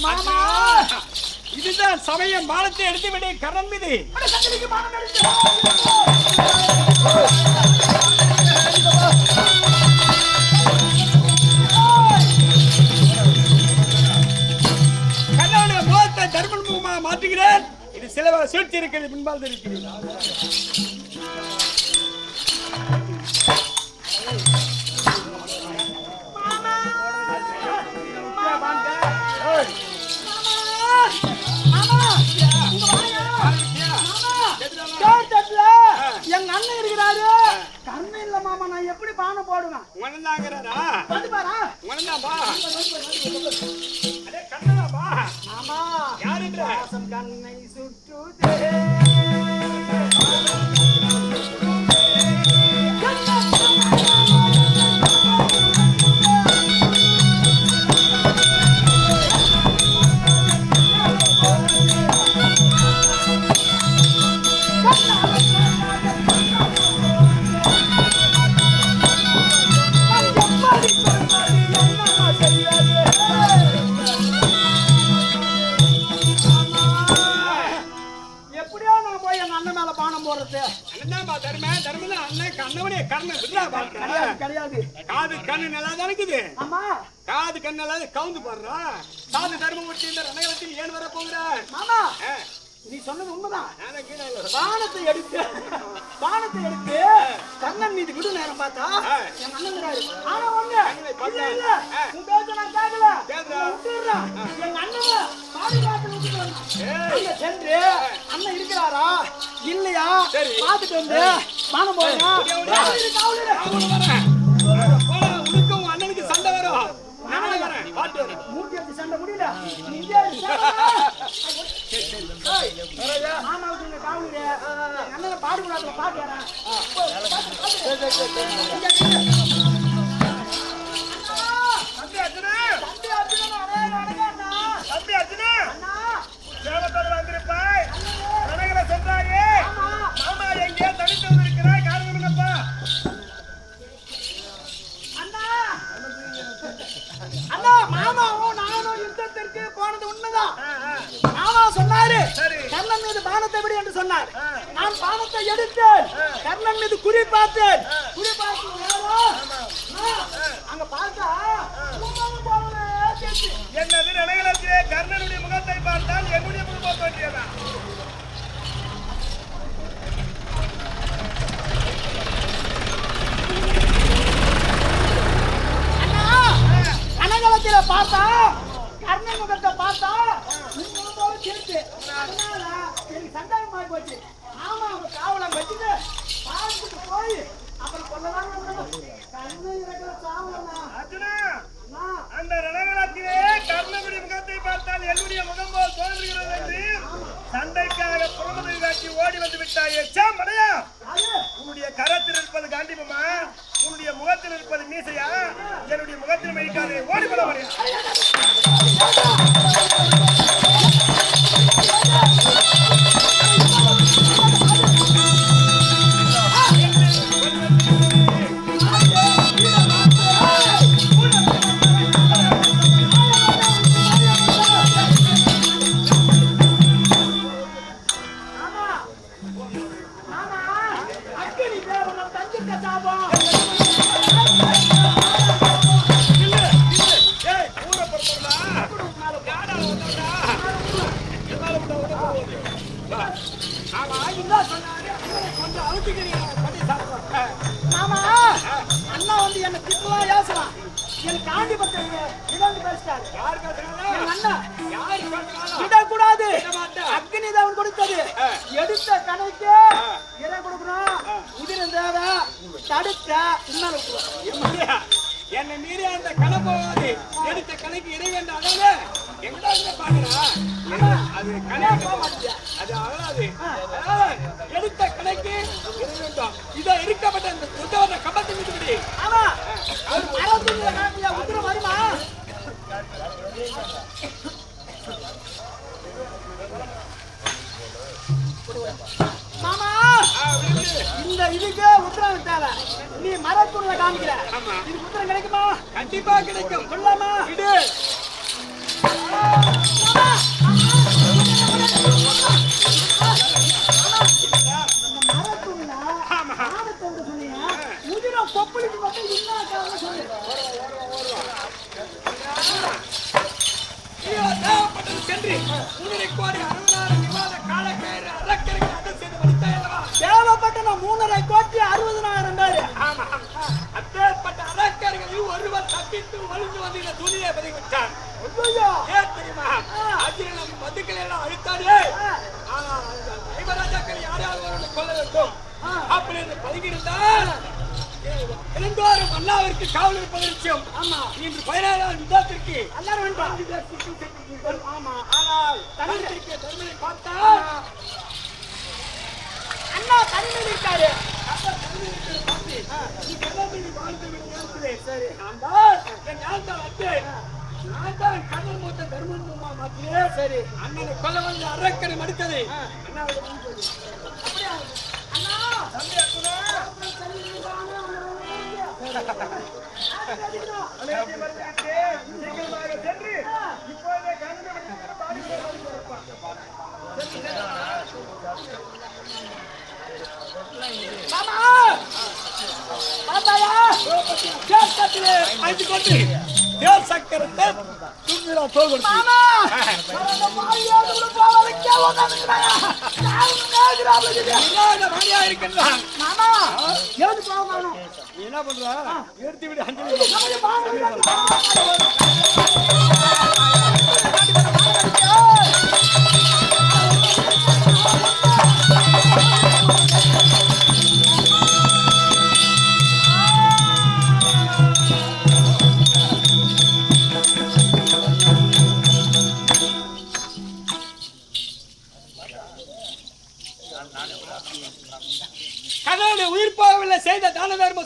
மாமா! இதுதான் சமயம். பாலத்தை எடுத்து விடு கரண் மீது. கண்ணனுடைய முகத்தை தர்மன் முகமாக மாற்றுகிறேன். இது சில சூழ்ச்சி இருக்கிறது பின்பால் இருக்கிறது எங்க அண்ணன் இருக்கிறாரு. கண்ணு இல்ல மாமா நான் எப்படி பானம் போடுவேன்? உணர்ந்தாங்கிறாரா வந்து பாரா. உணர்ந்தாம்பா அடே கண்ணனாப்பா ஆமா வாசம் கண்ணை சுற்றுதே. பானத்தை எடுத்து பானத்தை எடுத்து கண்ணன் மீது விடு நேரம் பார்த்தா. என் அண்ணன் ஆனா ஒண்ணு. இல்ல, இல்ல. உன் பேச்ச நான் கேட்கல விட்டுடுறேன். எங்க அண்ணனை பாதுகாத்து விட்டுட்டு சென்று அண்ணன் இருக்கிறாரா? இல்லையா? சரி. பார்த்துட்டு வந்து பானம் போடுறா அடே நடங்க அண்ணா தம்பி அர்ஜுனா. அண்ணா. சேவத்தோடு வந்திருப்பாய். ரணகல சென்றாயே மாமா எங்கே தனித்து உண்மைதான் மாமா சொன்னாரு. கர்ணன் மீது பானத்தை விடு என்று சொன்னார் நான் பானத்தை எடுத்தேன் கர்ணன் மீது குறி பார்த்தேன் குறி பார்த்து அங்க பார்த்தா. என்னது ரணகலத்திலே கர்ணனுடைய முகத்தை பார்த்தால் என்னுடைய முகம் தோன்றியதா அண்ணா கனகலத்தில பார்த்தா கர்ணன் முகத்தை பார்த்தா சேர்த்து அதனால எனக்கு சந்தேகம் ஆகி போச்சு. ஆமா அவங்க காவலம் வச்சுட்டு பார்த்துட்டு போய் அப்புறம் கொள்ளலாம் கண்ணு இருக்கிற காவலண்ணா அர்ஜுனா அந்த ரணகலத்திலே கர்ணனுடைய முகத்தை பார்த்தால் என்னுடைய முகம் போல் தோன்றுகிறது என்று சண்டைக்காக புறமதை காட்டி ஓடி வந்து விட்டாயே. சாமடையா அது உன்னுடைய கரத்தில் இருப்பது காண்டிபமா உன்னுடைய முகத்தில் இருப்பது மீசையா? என்னுடைய முகத்தில் வைக்காதே ஓடி வர வரையா ஆமா என்ன சொன்னாரு கொஞ்சம் அழுத்திக்கிறீங்க பண்ணி சாப்பிடுறேன் மாமா. அண்ணா வந்து என்ன திட்டலாம் யோசனா என் காண்டிபத்தை இழந்து பேசிட்டாரு யார் பேசுறாங்க? அண்ணா. யார் விடக்கூடாது. அக்னி தேவன் கொடுத்தது. எடுத்த கணக்கு இதை கொடுக்கணும் உதிரம் தேவை. தடுத்த விட்டுருவாங்க. என்னை மீறி அந்த கணக்கு போகாது எடுத்த கணக்கு இறை வேண்டாம் அதாவது அது கணக்கு அது அகலாது. அதனால எடுத்த கணக்கு வேண்டும். இதோ இருக்கப்பட்ட இந்த உத்தவன கம்பத்தை ஆமா. மரத்துக்கு காட்டியா? உதிரம் வருமா? மாமா இந்த இதுக்கே உத்தரவு தேவை. நீ மரத்துள்ள காமிக்கிற. ஆமா. இது உத்தரம் கிடைக்குமா? கண்டிப்பா கிடைக்கும். சொல்லாமா விடு. சென்று குதிரை கோடி அறுபதாயிரம் விவாத காலக்கயிறு நான் மூணரை கோடி அறுபதனாயிரம் பேரு. ஆமா அப்பேற்பட்ட அறக்கரைகளில் ஒருவர் தப்பித்து ஒளிந்து வந்து இந்த துணியை பதிவிட்டார். ஐயோ ஏன் தெரியுமா? அதில் நம் மதுக்கள் எல்லாம் ஐவராஜாக்கள் யாராவது ஒருவனை கொல்ல வேண்டும். அப்படி என்று பதுங்கியிருந்தால் இரண்டோரும் அண்ணாவிற்கு காவல் இருப்பது நிச்சயம். ஆமா. இன்று பதினேழாம் யுத்தத்திற்கு எல்லாரும் ஆமா ஆனால் தமிழருக்கு தர்மனை பார்த்தால் அண்ணா தனிமையில் இருக்காரு. சரி என் ஞானத்தால் அத்து நான் தான் கடல் மூத்த தர்மமா மாத்தியே சரி அண்ணனை கொல்ல வந்து அரக்கனை மடித்தது அப்படியா? அண்ணா! தம்பி அக்குனா சீக்கிரமாக சென்று. இப்போதே கண்ணு மாமா பாத்தாயா கேட்டத்திலே ஐந்து கொண்டு தேர் சக்கரத்தை தும்பிரா தோல் மாமா இருக்கின்றான் மாமா போகணும் என்ன பண்ற எடுத்து விடு அஞ்சு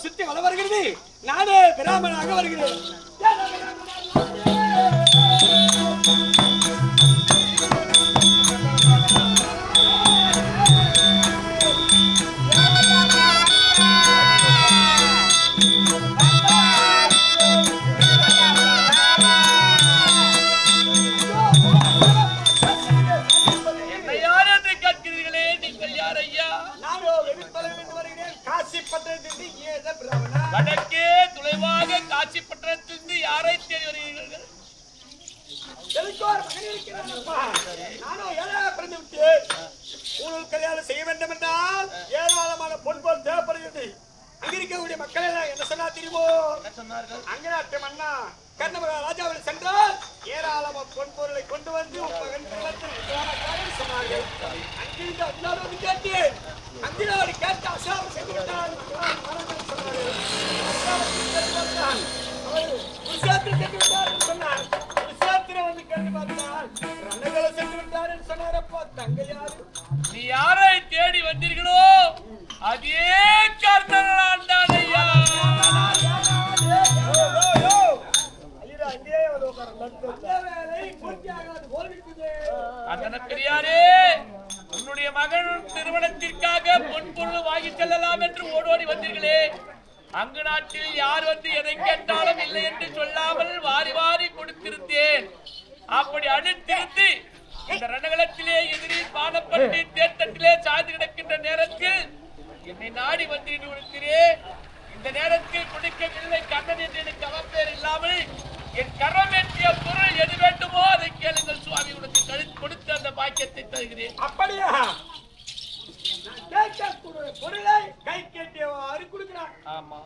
சுத்தி வள வருகிறது. நானே பிராமணாக வருகிறேன். நானும் ஏழாக பிறந்து விட்டேன் ஊழல் கல்யாணம் செய்ய வேண்டும் என்றால் ஏராளமான பொன் போல் தேவைப்படுகிறது. அங்க இருக்கக்கூடிய மக்கள் எல்லாம் என்ன சொன்னா தெரியுமோ? அங்கநாட்டு மன்னா கர்ணபுர ராஜாவில் சென்றால் ஏராளமான பொன் பொருளை கொண்டு வந்து மகன் சொன்னார்கள். அங்கிருந்து அஞ்சாவது கேட்டேன். அங்கினாடு கேட்டு அசாரம் செய்து இல்லாமல் என் கரம் ஏற்றிய பொருள் எது வேண்டுமோ அதை கேளுங்கள். சுவாமி உனக்கு கழு- கொடுத்து அந்த பாக்கியத்தை தருகிறேன். அப்படியா? பொருளை கை கேட்டியவாறு கொடுக்கிறான் ஆமா.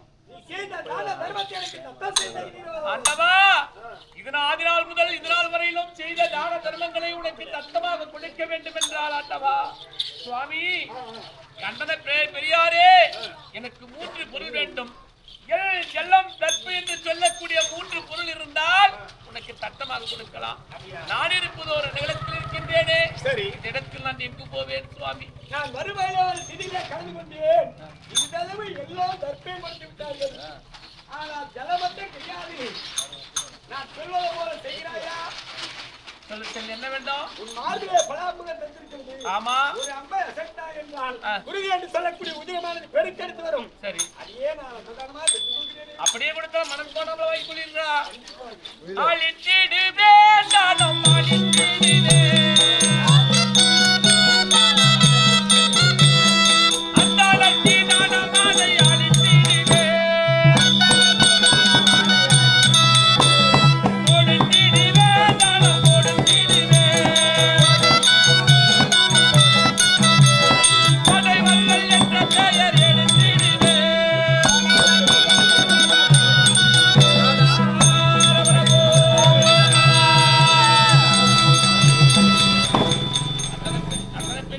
இதனால் முதல் இதனால் வரையிலும் செய்த தான தர்மங்களை உனக்கு தத்தமாக கொடுக்க வேண்டும் என்றால் ஆண்டவா சுவாமி கண்டன பெரியாரே எனக்கு மூன்று பொருள் வேண்டும். எல் செல்லம் தற்பு என்று சொல்லக்கூடிய மூன்று பொருள் இருந்தால் உனக்கு தத்தமாக கொடுக்கலாம். நான் இருப்பது ஒரு நிலத்தில் இருக்கின்றேனே. சரி. இந்த இடத்தில் நான் எங்கு போவேன் சுவாமி? நான் வருவாயில ஒரு சிறிய கலந்து கொண்டேன். இந்த அளவு எல்லாம் தற்பே மறைத்து விட்டார்கள். ஆனால் ஜலமத்தை கிடையாது நான் சொல்வது போல செய்கிறாயா? சொல்லு செல் என்ன வேண்டும் உன் மார்பிலே பலாமுகம் தந்திருக்கிறது. ஆமா. ஒரு அம்பை அசைத்தா என்றால் ஆ. குருதி என்று சொல்லக்கூடிய உதிரமானது பெருக்கெடுத்து வரும். சரி. அதையே நான் கொடுக்கிறேன் அப்படியே கொடுத்தா மனம் போனாமல் வைக்குள்ளீர்களா அழித்திடுவே நானும் அழித்திடுவே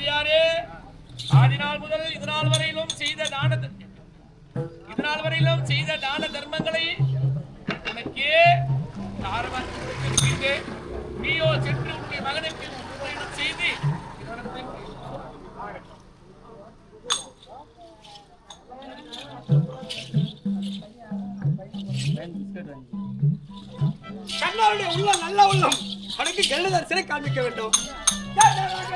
பிள்ளையாரே ஆதிநாள் முதல் இதனால் வரையிலும் செய்த தான இதனால் வரையிலும் செய்த தான தர்மங்களை உனக்கே தாரவாத்து நீயோ சென்று உன்னுடைய மகனுக்கு செய்து கண்ணாருடைய உள்ளம் நல்ல உள்ளம். அதற்கு கெல்லுதர் சிறை காண்பிக்க வேண்டும். யாரென்று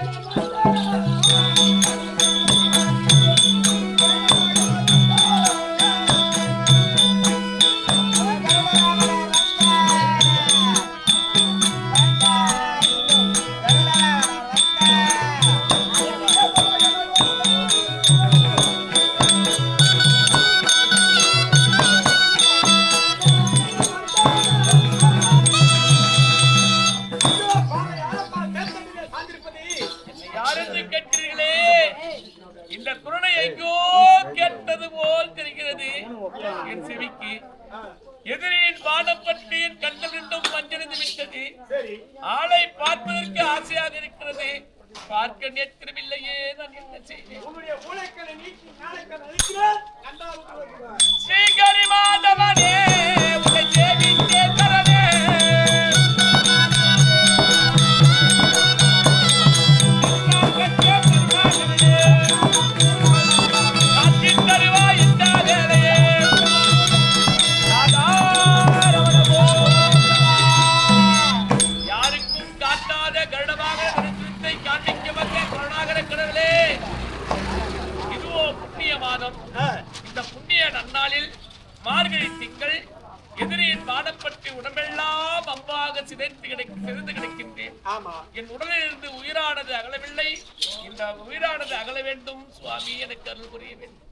அகல வேண்டும். சுவாமி எனக்கு அருள் புரிய வேண்டும்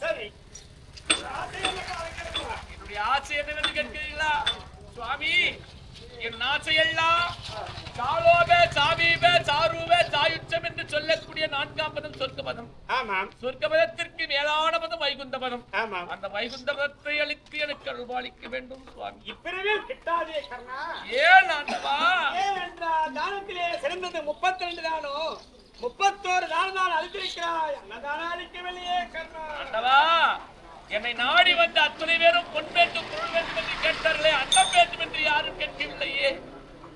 சரி என்னுடைய ஆசை என்னவென்று கேட்கிறீர்களா சுவாமி என் ஆசையெல்லாம் சாலோபே சாமீபே சாரூபே சாயுச்சம் என்று சொல்லக்கூடிய நான்காம் பதம் சொர்க்க பதம் ஆமாம். சொர்க்க பதத்திற்கு மேலான பதம் வைகுந்த பதம் ஆமாம். அந்த வைகுந்த பதத்தை அளித்து எனக்கு அருள்பாலிக்க வேண்டும் சுவாமி. இப்பிறவில் கிட்டாதே கர்ணா. ஏன் ஆண்டவா? ஏனென்றால் தானத்திலே சிறந்தது முப்பத்தி ரெண்டு தானோ? முப்பத்தோரு தானம் தான் அளித்திருக்கிறாய் அன்னதானம் அளிக்கவில்லையே கர்ணா. ஆண்டவா என்னை நாடி வந்த அத்தனை பேரும் பொன் வேண்டும் பொருள் வேண்டும் என்று கேட்டார்களே அன்னம் வேண்டும் என்று யாரும் கேட்கவில்லையே.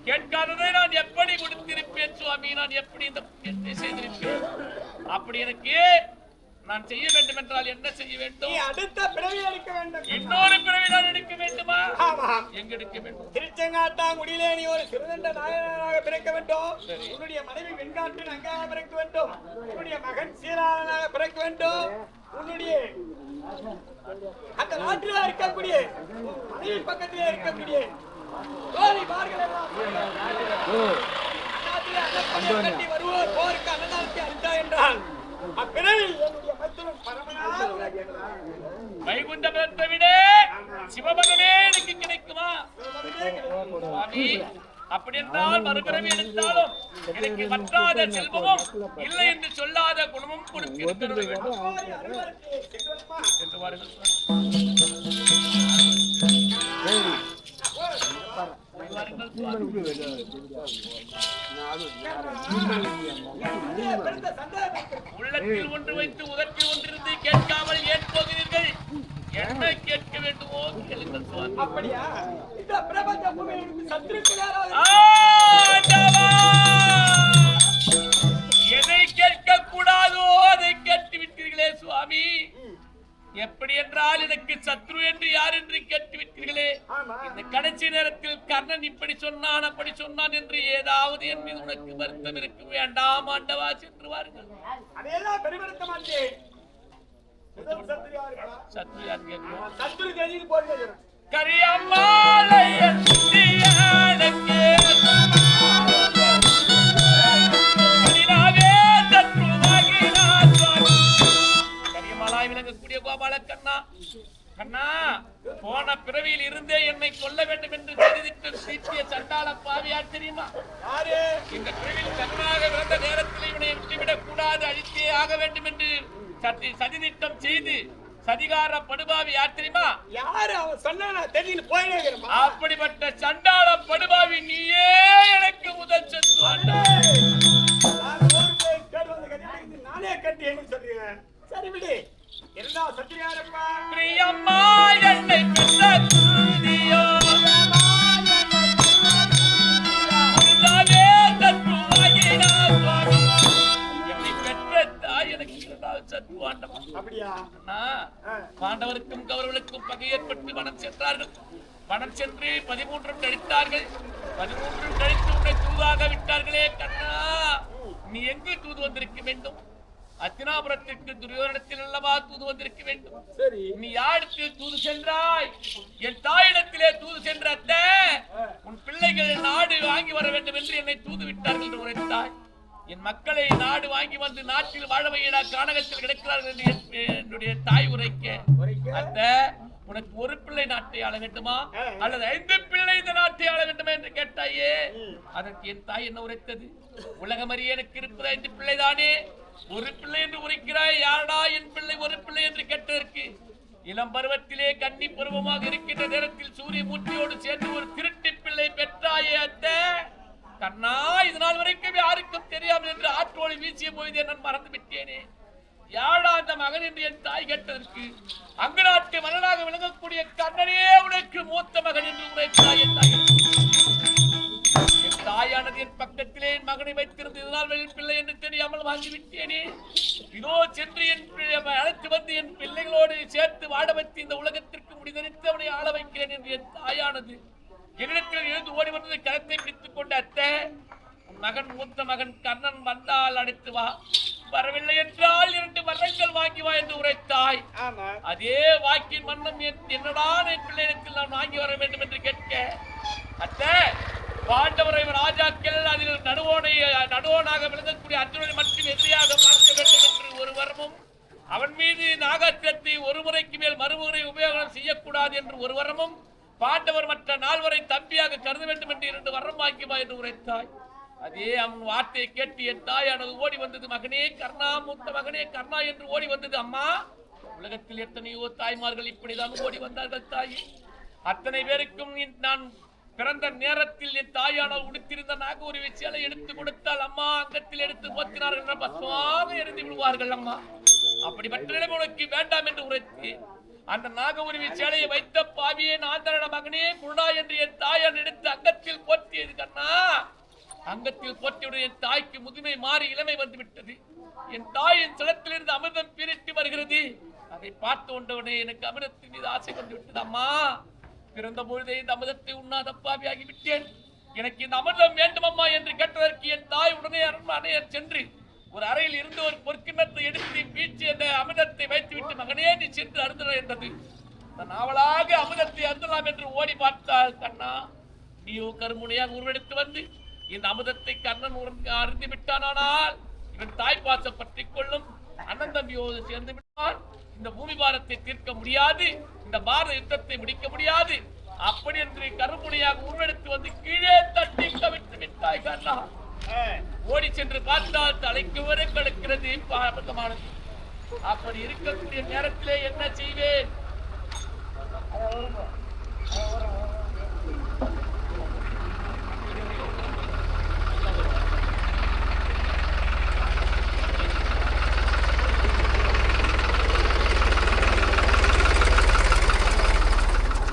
கேட்காததை நான் எப்படி கொடுத்திருப்பேன் சுவாமி? நான் எப்படி இந்த புண்ணியத்தை செய்திருப்பேன்? அப்படி எனக்கு நான் செய்ய வேண்டும் என்றால் என்ன செய்ய வேண்டும்? அடுத்த பிறவி அளிக்க வேண்டும். இன்னொரு பிறவி நான் எடுக்க வேண்டுமா? எங்க எடுக்க வேண்டும்? திருச்செங்காட்டாங்குடியிலே நீ ஒரு சிறுதண்ட நாயனாக பிறக்க வேண்டும். உன்னுடைய மனைவி வெண்காட்டு நங்காக பிறக்க வேண்டும். உன்னுடைய மகன் சீராளனாக பிறக்க வேண்டும். உன்னுடைய அந்த நாட்டில் இருக்கக்கூடிய மனைவி பக்கத்திலே இருக்கக்கூடிய தோழிமார்கள் எல்லாம் அந்நாட்டிலே அன்னப்படியை கட்டி வருவோர் போருக்கு அன்னதானத்தை அளித்தா என்றால் அப்பிறவில் என்னுடைய மத்தனும் பரமனாக உனக்கு வைகுண்ட பதத்தை விட சிவபதமே எனக்கு கிடைக்குமா? அப்படி என்றால் மறுபிறவி எடுத்தாலும் எனக்கு வற்றாத செல்வமும் இல்லை என்று சொல்லாத குணமும் கொடுக்க வேண்டும். கோரி அறுவருக்கு செல்வமா என்று வாருங்கள். உள்ளத்தில் ஒன்று வைத்து உதட்டில் ஒன்றிருந்து கேட்காமல் ஏன் போகிறீர்கள்? என்ன கேட்க வேண்டுமோ கேளுங்கள் அப்படியா? இந்த பிரபஞ்ச சத்துருக்கு எப்படி என்றால் எனக்கு சத்ரு என்று யார் என்று கேட்டு விட்டீர்களே ஆமா. இந்த கடைசி நேரத்தில் கர்ணன் இப்படி சொன்னான் அப்படி சொன்னான் என்று ஏதாவது என் மீது உனக்கு வருத்தம் இருக்க வேண்டாம் ஆண்டவா சென்று வாருங்கள்? சத்ரு யார் கோபால கண்ணா. கண்ணா போன பிறவியில் இருந்தே என்னை கொல்ல வேண்டும் என்று தெரிவித்து சீட்டிய சண்டாள பாவியார் தெரியுமா? யாரு? இந்த பிறவியில் கண்ணாக பிறந்த நேரத்தில் இவனை விட்டுவிடக் கூடாது அழித்தே ஆக வேண்டும் என்று சதி சதிதிட்டம் செய்து சதிகார படுபாவி யார் தெரியுமா? யாரு? அவன் சொன்னா தெரிஞ்சு போயினே இருக்கிறேன் அப்படிப்பட்ட சண்டாள படுபாவி நீயே எனக்கு முதல் சென்று. நான் ஒரு பேர் கேட்டு வந்த இருந்தா பாண்டவருக்கும் கௌரவர்களுக்கும் பகை ஏற்பட்டு மனம் சென்றார்கள். மனம் சென்று பதிமூன்றும் கழித்தார்கள் பதிமூன்றும் கழித்து உன்னை தூதாக விட்டார்களே கண்ணா. நீ எங்கு தூது வந்திருக்க வேண்டும்? அத்தினாபுரத்திற்கு துரியோதனத்தில் அல்லவா தூது வந்திருக்க வேண்டும். சரி. நீ யாரிடத்தில் தூது சென்றாய்? என் தாயிடத்திலே தூது சென்ற அத்தை உன் பிள்ளைகள் நாடு வாங்கி வர வேண்டும் என்று என்னை தூது விட்டார்கள் என்று உரைத்தாய் என் மக்களை நாடு வாங்கி வந்து நாட்டில் வாழ வையடா கானகத்தில் கிடக்கிறார்கள் என்று என்- என்னுடைய தாய் உரைக்க? அத்தை உனக்கு ஒரு பிள்ளை நாட்டை ஆள வேண்டுமா? அல்லது ஐந்து பிள்ளை இந்த நாட்டை ஆள வேண்டுமா என்று கேட்டாயே? அதற்கு என் தாய் என்ன உரைத்தது? உலகமறிய எனக்கு இருப்பது ஐந்து பிள்ளைதானே? ஒரு பிள்ளை என்று உரைக்கிறாய் யாரடா என் பிள்ளை ஒரு பிள்ளை என்று கேட்டதற்கு இளம் பருவத்திலே கன்னி பருவமாக இருக்கின்ற நேரத்தில் சூரிய மூர்த்தியோடு சேர்ந்து ஒரு திருட்டு பிள்ளை பெற்றாயே அத்தை. கண்ணா இது நாள் வரைக்கும் யாருக்கும் தெரியாமல் என்று ஆற்றோடு வீசிய பொழுதே நான் மறந்து விட்டேனே. யாழா அந்த மகன் என்று என் தாய் கேட்டதற்கு அங்கு நாட்டு மன்னனாக விளங்கக்கூடிய கண்ணனே உனக்கு மூத்த மகன் என்று உரைத்தாய் என் தாய். தாயானது என் பக்கத்திலே என் மகனை வைத்திருந்து இதனால் வெளி பிள்ளை என்று தெரியாமல் வாங்கி விட்டேனே இதோ சென்று என் அழைத்து வந்து என் பிள்ளைகளோடு சேர்த்து வாட வைத்து இந்த உலகத்திற்கு முடிதறித்து அவனை ஆள வைக்கிறேன் என்று என் தாயானது என்னிடத்தில் எழுந்து ஓடி வந்தது கரத்தை பிடித்துக் கொண்ட அத்தை மகன் மூத்த மகன் கண்ணன் வந்தால் அழைத்து வா. வரவில்லை என்றால் இரண்டு வரங்கள் வாங்கி வா என்று உரைத்தாய். அதே வாக்கின் மன்னம் என் என்னடா என் பிள்ளைகளுக்கு நான் வாங்கி வர வேண்டும் என்று கேட்க அத்தை பாண்டவரை ராஜாக்கள் அதில் நடுவோனை நடுவோனாக விளங்கக்கூடிய அர்ஜுனனை மட்டும் எதிரியாக பார்க்க வேண்டும் என்று ஒரு வரமும். அவன் மீது நாகத்திரத்தை ஒரு முறைக்கு மேல் மறுமுறை உபயோகம் செய்யக்கூடாது என்று ஒரு வரமும். பாண்டவர் மற்ற நால்வரை தம்பியாக கருத வேண்டும் என்று இரண்டு வரம் வாங்கிவா என்று உரைத்தாய். அதே அவன் வார்த்தையை கேட்டு என் தாயானது ஓடி வந்தது மகனே கர்ணா மூத்த மகனே கர்ணா என்று ஓடி வந்தது. அம்மா உலகத்தில் எத்தனையோ தாய்மார்கள் இப்படிதான் ஓடி வந்தார்கள் தாயே. அத்தனை பேருக்கும் நான் பிறந்த நேரத்தில் என் தாயானால் உடுத்திருந்த நாகூரி சேலை எடுத்து கொடுத்தால் அம்மா அங்கத்தில் எடுத்து போத்தினார்கள் என்ற பசுவாக எரிந்து விடுவார்கள் அம்மா. அப்படிப்பட்ட நிலைமை உனக்கு வேண்டாம் என்று உரைத்து அந்த நாகவுருவி சேலையை வைத்த பாவியே நாந்தரன மகனே குருடா என்று என் தாயான் எடுத்து அங்கத்தில் போற்றியது கண்ணா. அங்கத்தில் போற்றியுடைய என் தாய்க்கு முதுமை மாறி இளமை வந்து விட்டது என் தாயின் சிலத்திலிருந்து அமிர்தம் பிரிட்டு வருகிறது. அதை பார்த்து கொண்டவுடனே எனக்கு அமிர்தத்தின் மீது ஆசை கொண்டு விட்டது அம்மா. பிறந்த பொழுதே இந்த அமிர்தத்தை உண்ணாத பாவியாகி விட்டேன். எனக்கு இந்த அமிர்தம் வேண்டுமம்மா என்று கேட்டதற்கு என் தாய் உடனே அரண்மனையர் சென்று ஒரு அறையில் இருந்து ஒரு பொற்கிண்ணத்தை எடுத்து பீச்சி அந்த அமிர்தத்தை வைத்துவிட்டு மகனே நீ சென்று அருந்தன என்றது. நான் ஆவலாக அமிர்தத்தை அருந்தலாம் என்று ஓடி பார்த்தாள். கண்ணா நீயோ கருமுனையாக உருவெடுத்து வந்து இந்த அமிர்தத்தை கண்ணன் அருந்து விட்டானால் இவன் தாய் பாசம் பற்றிக் கொள்ளும் அண்ணன் தம்பியோடு சேர்ந்து இந்த பூமி பாரத்தை தீர்க்க முடியாது இந்த பாரத யுத்தத்தை முடிக்க முடியாது. அப்படி என்று கருமுனையாக உருவெடுத்து வந்து கீழே தட்டி கவிழ்த்து விட்டாய் கண்ணா. ஓடி சென்று பார்த்தால் தலைக்கு வரை கிடக்கிறது பாரபத்தமானது அப்படி இருக்கக்கூடிய நேரத்திலே என்ன செய்வேன்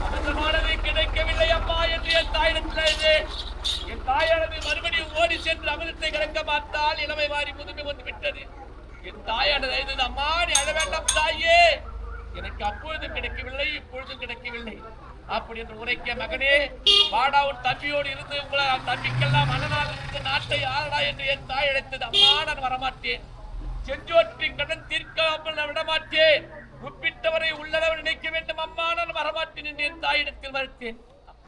அமிர்தமானது கிடைக்கவில்லை அம்மா என்று என் தாயிடத்திலிருந்து என் தாயானது மறுபடியும் ஓடி சென்று அமிர்தத்தை கிடக்க பார்த்தால் இளமை மாறி முதுமை வந்து விட்டது. என் தாயானது எழுந்தது அம்மா நீ அழ வேண்டாம் தாயே. எனக்கு அப்பொழுதும் கிடைக்கவில்லை இப்பொழுதும் கிடைக்கவில்லை. அப்படி என்று உரைக்க மகனே வாடா உன் தம்பியோடு இருந்து உங்களை தம்பிக்கெல்லாம் மன்னனாக இருந்த நாட்டை ஆளடா என்று என் தாய் அழைத்தது. அம்மா நான் வரமாட்டேன். செஞ்சோற்றின் கடன் தீர்க்காமல் நான் விடமாட்டேன். உப்பிட்டவரை உள்ளளவு நினைக்க வேண்டும். அம்மா நான் வரமாட்டேன் என்று என் தாயிடத்தில் மறுத்தேன்.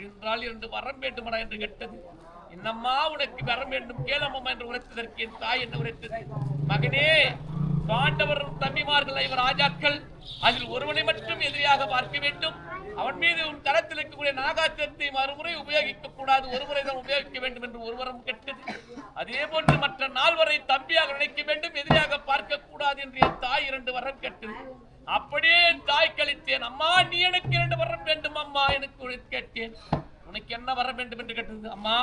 என்றால் இரண்டு வரம் வேண்டுமடா என்று கேட்டது. என்னம்மா உனக்கு வரம் வேண்டும் கேளம்மா என்று உரைத்ததற்கு என் தாய் என்ன உரைத்தது. மகனே பாண்டவர் தம்பிமார்கள் இவர் ராஜாக்கள் அதில் ஒருவனை மட்டும் எதிரியாக பார்க்க வேண்டும். அவன் மீது உன் தரத்தில் இருக்கக்கூடிய நாகாத்திரத்தை மறுமுறை உபயோகிக்க கூடாது. ஒருமுறை தான் உபயோகிக்க வேண்டும் என்று ஒருவரம் கெட்டது. அதே போன்று மற்ற நால்வரை தம்பியாக நினைக்க வேண்டும் எதிரியாக பார்க்க கூடாது என்று என் தாய் இரண்டு வரம் கெட்டது. அப்படியே என் தாய் கழித்தேன். அம்மா நீ எனக்கு இரண்டு வரம் வேண்டும் அம்மா எனக்கு கேட்டேன். உனக்கு என்ன வர வேண்டும் என்று கேட்டது? அம்மா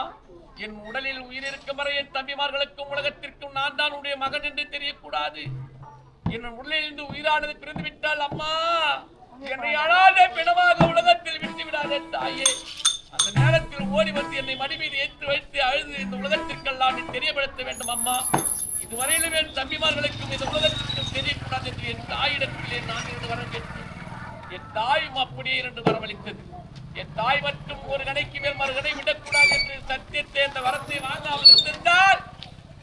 என் உடலில் உயிர் இருக்கும் வரை என் தம்பிமார்களுக்கும் உலகத்திற்கும் நான் தான் உன்னுடைய மகன் என்று தெரியக்கூடாது. என் உள்ளிருந்து உயிரானது பிறந்து விட்டால் அம்மா என்னை அழாத பிணமாக உலகத்தில் விட்டு விடாதே தாயே. அந்த நேரத்தில் ஓடி வந்து என்னை மடி மீது ஏற்றி வைத்து அழுது இந்த உலகத்திற்கெல்லாம் நீ தெரியப்படுத்த வேண்டும் அம்மா. இதுவரையிலும் என் தம்பிமார்களுக்கும் இந்த உலகத்திற்கும் தெரியக்கூடாது என்று என் தாயிடத்திலே நான் இருந்து வர கேட்டேன். என் தாயும் அப்படியே இரண்டு வரவழைத்தது. என் தாய் மட்டும் ஒரு கணைக்கு மேல் மறுகணை விடக்கூடாது என்று சத்தியத்தை அந்த வரத்தை வாங்காமல் இருந்திருந்தால்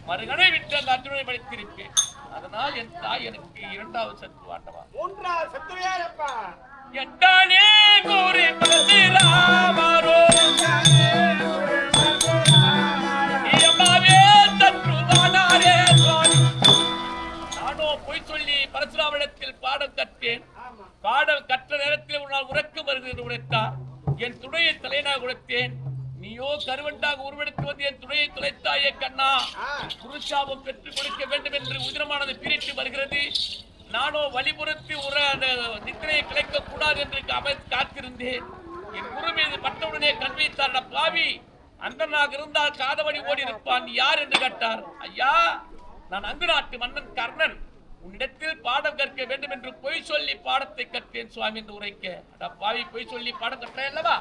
மறுகணை விட்டு அந்த அர்ஜுனனை படித்திருப்பேன். அதனால் என் தாய் எனக்கு இரண்டாவது சத்து வாண்டவா. மூன்றாவது சத்துரு யாரப்பா? எட்டானே கூறி பரசுராமரோ பரசுராமிடத்தில் பரசுராமனிடத்தில் பாடம் கற்றேன். பாடம் கற்ற நேரத்தில் உன்னால் உறக்கம் வருகிறது உரைத்தார் என் துணையை தலையனாக உரைத்தேன் நீயோ கருவண்டாக உருவெடுத்து வந்து என் துணையை துளைத்தாயே கண்ணா. குருசாபம் பெற்றுக் கொடுக்க வேண்டும் என்று உதிரமானது பிரித்து வருகிறது. நானோ வழிபுறத்து உற அந்த நித்திரையை கிடைக்க கூடாது என்று அமை காத்திருந்தேன். என் குரு மீது பட்டவுடனே கண் வைத்தார். பாவி அந்தனாக இருந்தால் காதவடி ஓடி இருப்பான் நீ யார்? என்று கேட்டார். ஐயா நான் அங்கு நாட்டு மன்னன் கர்ணன். உன்னிடத்தில் பாடம் கற்க வேண்டும் என்று பொய் சொல்லி பாடத்தை கற்றேன் சுவாமி என்று உரைக்க. அட பாவி பொய் சொல்லி பாடம் கற்றேன் அல்லவா?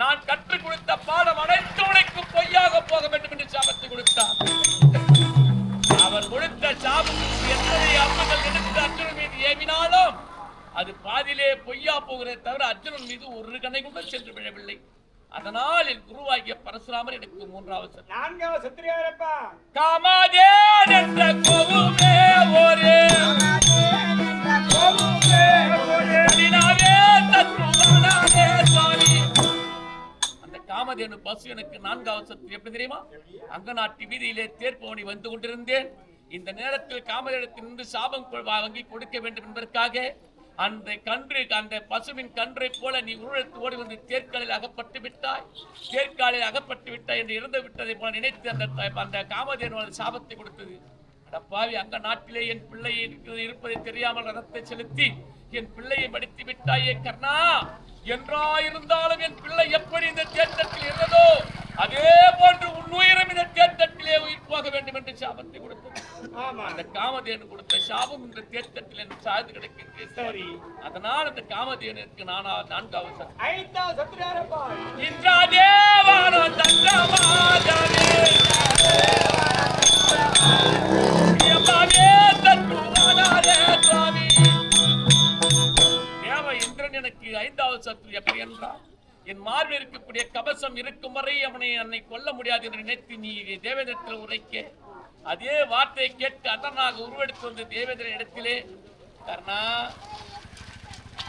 நான் கற்றுக் கொடுத்த பாடம் அனைத்து உனக்கு பொய்யாக போக வேண்டும் என்று சாபத்தை கொடுத்தார் அவர் கொடுத்த சாபத்துக்கு எத்தனை அம்புகள் எடுத்து அர்ஜுனன் மீது ஏவினாலும் அது பாதியிலே பொய்யா போகிறதே தவிர அர்ஜுனன் மீது ஒரு கணை கூட சென்று விழவில்லை. அதனால் என் குருவாகிய பரசுராமர் எனக்கு மூன்றாவது. நான்காவது சத்துரு யாரப்பா காமாதேன் என்ற கோவுமே ஒரு பசு எனக்கு நான்காவது சத்து எப்படி தெரியுமா? அங்க நாட்டு வீதியிலே தேர்ப்பவனி வந்து கொண்டிருந்தேன். இந்த நேரத்தில் காமதேனத்தில் நின்று சாபம் வாங்கி கொடுக்க வேண்டும் என்பதற்காக அந்த கன்று அந்த பசுவின் கன்றை போல நீ உருவெடுத்து ஓடி வந்து தேர்க்காலில் அகப்பட்டு விட்டாய். தேர்க்காலில் அகப்பட்டு விட்டாய் என்று இறந்து விட்டதை போல நினைத்து அந்த அந்த காமதேனு சாபத்தை கொடுத்தது. அடப்பாவி அங்க நாட்டிலே என் பிள்ளை இருக்கிறது இருப்பதை தெரியாமல் ரதத்தை செலுத்தி என் பிள்ளையை மடித்து விட்டாயே கர்ணா. என்றாயிருந்தாலும் என் பிள்ளை எப்படி இந்த தேர்தட்டில் இருந்ததோ அதே போன்று உன்னுயிரம் இந்த தேர்தட்டிலே உயிர் போக வேண்டும் என்று சாபத்தை கொடுத்தது. அந்த காமதேனு கொடுத்த சாபம் இந்த தேர்தட்டில் எனக்கு சாய்ந்து கிடக்கின்றேன் சரி. அதனால் அந்த காமதேனுக்கு நானா நான்காவது யாரப்பா இந்திராதேவானோ தங்கமாதவே எம்மாவே தத்துவானாரே சுவாமி. எனக்கு ஐந்தாவது சத்து எப்படி என்றால் என் மார்பில் இருக்கக்கூடிய கவசம் இருக்கும் வரை அவனை என்னை கொல்ல முடியாது என்று நினைத்து நீ தேவேந்திரத்தில் உரைக்க. அதே வார்த்தையை கேட்டு அண்ணனாக உருவெடுத்து வந்த தேவேந்திர இடத்திலே கர்ணா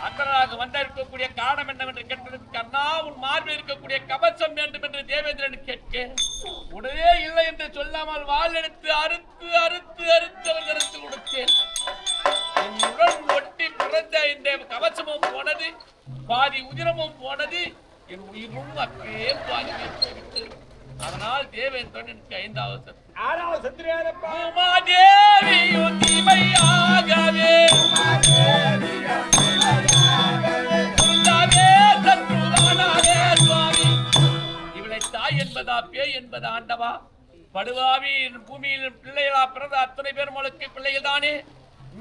அண்ணனாக வந்திருக்கக்கூடிய காரணம் என்னவென்று கேட்டதற்கு கர்ணா உன் மார்பில் இருக்கக்கூடிய கவசம் வேண்டும் என்று தேவேந்திரன் கேட்க. உடனே இல்லை என்று சொல்லாமல் வாள் எடுத்து அறுத்து அறுத்து அறுத்து அவர் கருத்து கொடுத்தேன். உடல் ஒட்டி பிறந்த இந்த கவசமும் போனது பாதி உதிரமும் போனது என் உயிரும் அப்படியே பாதி. அதனால் தேவேந்திரன் எனக்கு ஐந்தாவது சத்து. ஆறாவது சத்துரு யாரப்பா? உமாதேவியும் தீமையாகவே என்பதா பேய் என்பதா ஆண்டவா? படுவாவி பூமியில் பிள்ளைகளா பிறந்த அத்தனை பேர் உங்களுக்கு பிள்ளைகள் தானே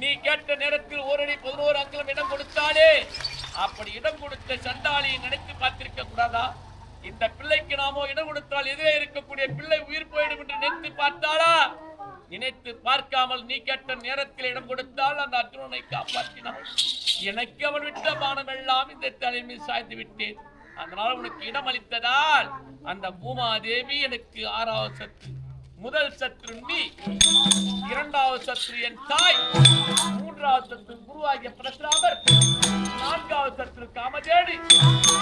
நீ கேட்ட நேரத்தில் ஓரடி பதினோரு அங்குலம் இடம் கொடுத்தாலே அப்படி இடம் கொடுத்த சண்டாளியை நினைத்து பார்த்திருக்க கூடாதா? இந்த பிள்ளைக்கு நாமோ இடம் கொடுத்தால் எதிரே இருக்கக்கூடிய பிள்ளை உயிர் போயிடும் என்று நினைத்து பார்த்தாளா? நினைத்து பார்க்காமல் நீ கேட்ட நேரத்தில் இடம் கொடுத்தால் அந்த அர்ஜுனனை காப்பாற்றினான் எனக்கு அவன் விட்ட பானம் எல்லாம் இந்த தலைமை சாய்ந்து விட்டேன். அதனால் உனக்கு இடம் அளித்ததால் அந்த பூமாதேவி எனக்கு ஆறாவது சத்து முதல் சத்ரு நீ இரண்டாவது சத்ரு என் தாய் மூன்றாவது சத்ரு குருவாகிய பரசுராமர் நான்காவது சத்ரு காமதேடி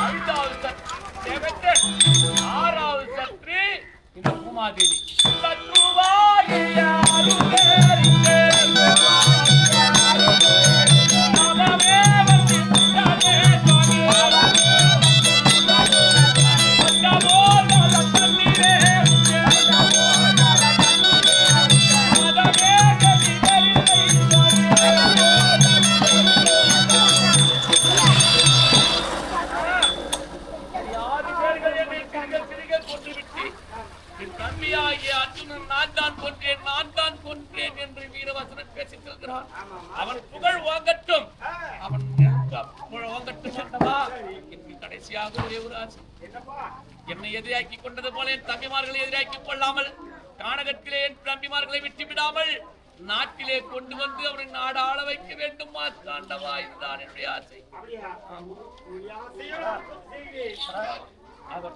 ஐந்தாவது சத்ரு ஆறாவது சத்ரு இந்த பூமாதேவி சத்ருவாகிய ஆசை